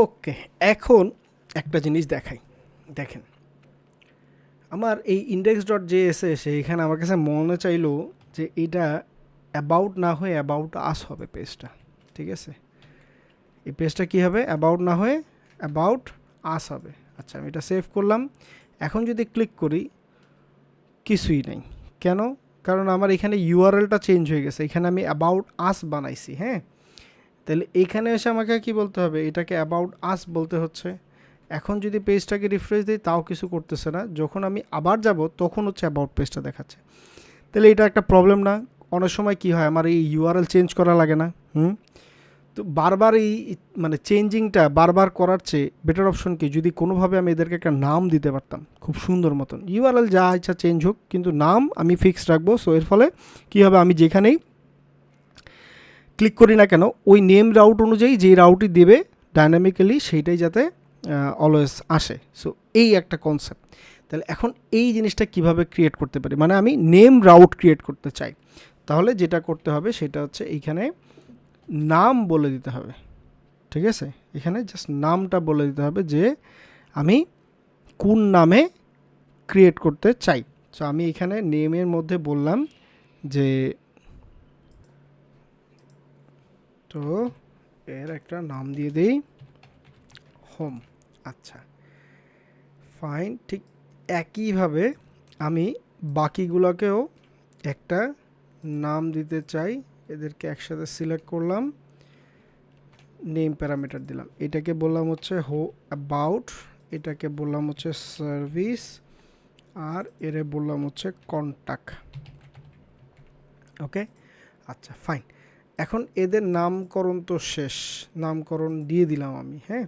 ওকে, এখন একটা জিনিস দেখাই। দেখেন, আমার এই ইন্ডেক্স ডট এসে এসে এখানে আমার কাছে মনে চাইলো যে এটা অ্যাবাউট না হয়ে অ্যাবাউট আস হবে পেজটা ঠিক আছে? এই পেজটা কী হবে? অ্যাবাউট না হয়ে অ্যাবাউট আস হবে। আচ্ছা আমি এটা সেভ করলাম। এখন যদি ক্লিক করি, কিছুই নেই। কেন? কারণ আমার এখানে ইউআরএলটা চেঞ্জ হয়ে গেছে। এখানে আমি অ্যাবাউট আস বানাইছি হ্যাঁ? তাহলে এখানে এসে আমাকে কি বলতে হবে? এটাকে অ্যাবাউট আস বলতে হচ্ছে। এখন যদি পেজটাকে রিফ্রেশ দিই, তাও কিছু করতেছে না। যখন আমি আবার যাব, তখন হচ্ছে অ্যাবাউট পেজটা দেখাচ্ছে। তাহলে এটা একটা প্রবলেম না? অনেক সময় কি হয়, আমার এই ইউআরএল চেঞ্জ করা লাগে না। হুম? তো বারবার এই মানে চেঞ্জিংটা বারবার করার চেয়ে বেটার অপশন কি? যদি কোনোভাবে আমি এদেরকে একটা নাম দিতে পারতাম, খুব সুন্দর মতন। ইউআরএল যা ইচ্ছা চেঞ্জ হোক, কিন্তু নাম আমি ফিক্সড রাখব। সো এর ফলে কী হবে? আমি যেখানেই ক্লিক করি না কেন, ওই নেম রাউট অনুযায়ী যেই রাউটই দেবে ডাইনামিক্যালি সেইটাই যাতে অলওয়েজ আসে। সো এই একটা কনসেপ্ট তাহলে এখন এই জিনিসটা কীভাবে ক্রিয়েট করতে পারি? মানে আমি নেম রাউট ক্রিয়েট করতে চাই। তাহলে যেটা করতে হবে সেটা হচ্ছে এইখানে নাম বলে দিতে হবে। ঠিক আছে? এখানে জাস্ট নামটা বলে দিতে হবে যে আমি কোন নামে ক্রিয়েট করতে চাই। সো আমি এখানে নেমের মধ্যে বললাম যে তো এর একটা নাম দিয়ে দেই হোম। আচ্ছা। ফাইন ঠিক একইভাবে আমি বাকিগুলোকেও একটা নাম দিতে চাই। এদেরকে একসাথে সিলেক্ট করলাম। নেম প্যারামিটার দিলাম। এটাকে বললাম হচ্ছে হো অ্যাবাউট এটাকে বললাম হচ্ছে সার্ভিস আর এরে বললাম হচ্ছে কন্ট্যাক্ট ওকে আচ্ছা ফাইন এখন এদের নামকরণ তো শেষ, নামকরণ দিয়ে দিলাম আমি হ্যাঁ?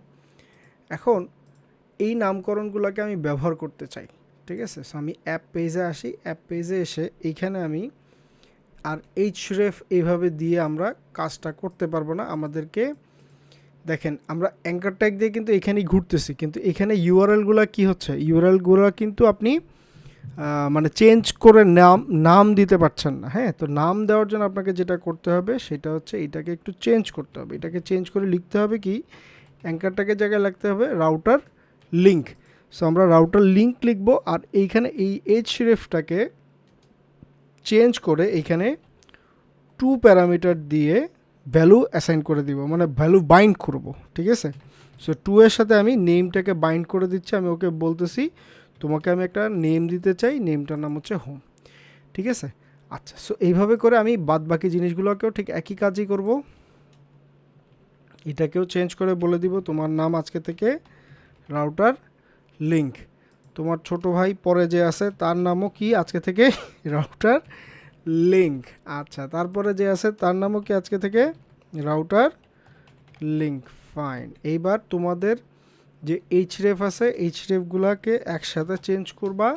এখন এই নামকরণগুলোকে আমি ব্যবহার করতে চাই, ঠিক আছে? সো আমি অ্যাপ পেজে আসি অ্যাপ পেজে এসে এইখানে আমি আর এইচ রেফ এইভাবে দিয়ে আমরা কাজটা করতে পারব না, আমাদেরকে দেখেন, আমরা অ্যাঙ্কার ট্যাগ দিয়ে কিন্তু এখানেই ঘুরতেছি, কিন্তু এখানে ইউআরএলগুলো কি হচ্ছে? ইউআরএলগুলো কিন্তু আপনি মানে চেঞ্জ করে নাম নাম দিতে পারছেন না। হ্যাঁ তো নাম দেওয়ার জন্য আপনাকে যেটা করতে হবে সেটা হচ্ছে এটাকে একটু চেঞ্জ করতে হবে। এটাকে চেঞ্জ করে লিখতে হবে কি? অ্যাঙ্কারটাকে জায়গায় লিখতে হবে রাউটার লিঙ্ক সো আমরা রাউটার লিঙ্ক লিখব আর এইখানে এই এইচ রেফটাকে চেঞ্জ করে এইখানে টু প্যারামিটার দিয়ে ভ্যালু অ্যাসাইন করে দিব। মানে ভ্যালু বাইন্ড করব, ঠিক আছে? সো টু এর সাথে আমি নেমটাকে বাইন্ড করে দিচ্ছি। আমি ওকে বলতেছি তোমাকে আমি একটা নেম দিতে চাই নেমটার নাম হচ্ছে হোম ঠিক আছে? আচ্ছা সো এইভাবে করে আমি বাদ বাকি জিনিসগুলোকেও ঠিক একই কাজই করব। এটাকেও চেঞ্জ করে বলে দিব তোমার নাম আজকে থেকে রাউটার লিঙ্ক তোমার ছোট ভাই পরে যে আছে, তার নামও কি আজকে থেকে রাউটার লিঙ্ক আচ্ছা তারপরে যে আছে, তার নামও কি আজকে থেকে রাউটার লিঙ্ক ফাইন এইবার তোমাদের যে এইচ রেফ আছে এইচ রেফগুলোকে একসাথে চেঞ্জ করবা।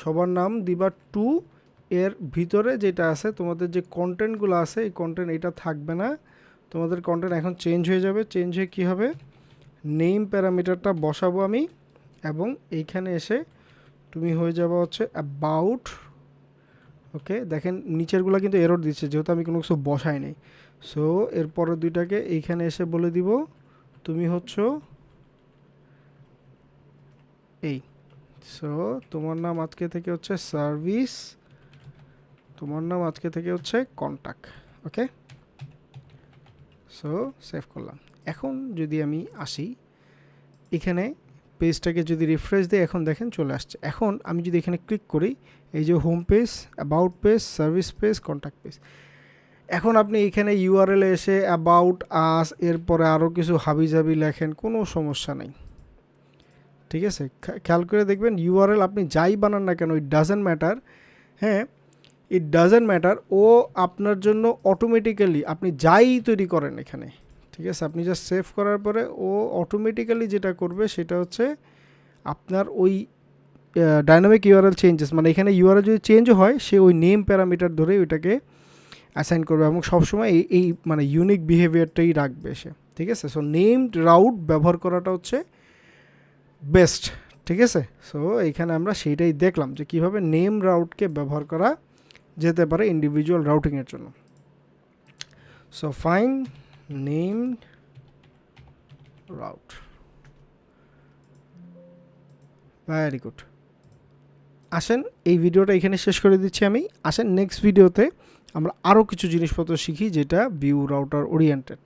সবার নাম দিবা টু। এর ভিতরে যেটা আছে, তোমাদের যে কন্টেন্টগুলো আছে, এই কন্টেন্ট এটা থাকবে না। তোমাদের কন্টেন্ট এখন চেঞ্জ হয়ে যাবে। চেঞ্জ হয়ে কী হবে? নেম প্যারামিটারটা বসাবো আমি। এবং এইখানে এসে তুমি হয়ে যাবে হচ্ছে অ্যাবাউট ওকে, দেখেন নিচেরগুলো কিন্তু এরর দিচ্ছে, যেহেতু আমি কোনো কিছু বসাই নেই। সো এরপরের দুইটাকে এইখানে এসে বলে দিব। তুমি হচ্ছ এই। সো তোমার নাম আজকে থেকে হচ্ছে সার্ভিস তোমার নাম আজকে থেকে হচ্ছে কন্ট্যাক্ট ওকে সো সেভ করলাম। এখন যদি আমি আসি, এখানে পেজটাকে যদি রিফ্রেশ দিই, এখন দেখেন চলে আসছে। এখন আমি যদি এখানে ক্লিক করি, এই যে home page about page service page contact page এখন আপনি এখানে ইউআরএল এসে অ্যাবাউট আস এরপরে আরও কিছু হাবি জাবি লেখেন, কোনো সমস্যা নেই। ঠিক আছে? খেয়াল করে দেখবেন ইউআরএল আপনি যাই বানান না কেন ইট ডাজেন্ট ম্যাটার হ্যাঁ? ইট ডাজেন্ট ম্যাটার ও আপনার জন্য অটোমেটিক্যালি আপনি যাই তৈরি করেন এখানে, ঠিক আছে? আপনি জাস্ট সেভ করার পরে ও অটোমেটিক্যালি যেটা করবে সেটা হচ্ছে আপনার ওই ডাইনামিক ইউআরএল চেঞ্জেস মানে এখানে ইউআরএল যদি চেঞ্জ হয়, সে ওই নেম প্যারামিটার ধরে ওইটাকে অ্যাসাইন করবে এবং সবসময় এই এই মানে ইউনিক বিহেভিয়ারটাই রাখবে সে, ঠিক আছে? সো নেমড রাউট ব্যবহার করাটা হচ্ছে বেস্ট ঠিক আছে? সো এইখানে আমরা সেইটাই দেখলাম যে কীভাবে নেম রাউটকে ব্যবহার করা যেতে পারে ইন্ডিভিজুয়াল রাউটিংয়ের জন্য। So fine name route very good আসেন, এই ভিডিওটা এখানে শেষ করে দিচ্ছি আমি। আসেন নেক্সট ভিডিওতে আমরা আরও কিছু জিনিসপত্র শিখি যেটা ভিউ রাউটার ওরিয়েন্টেড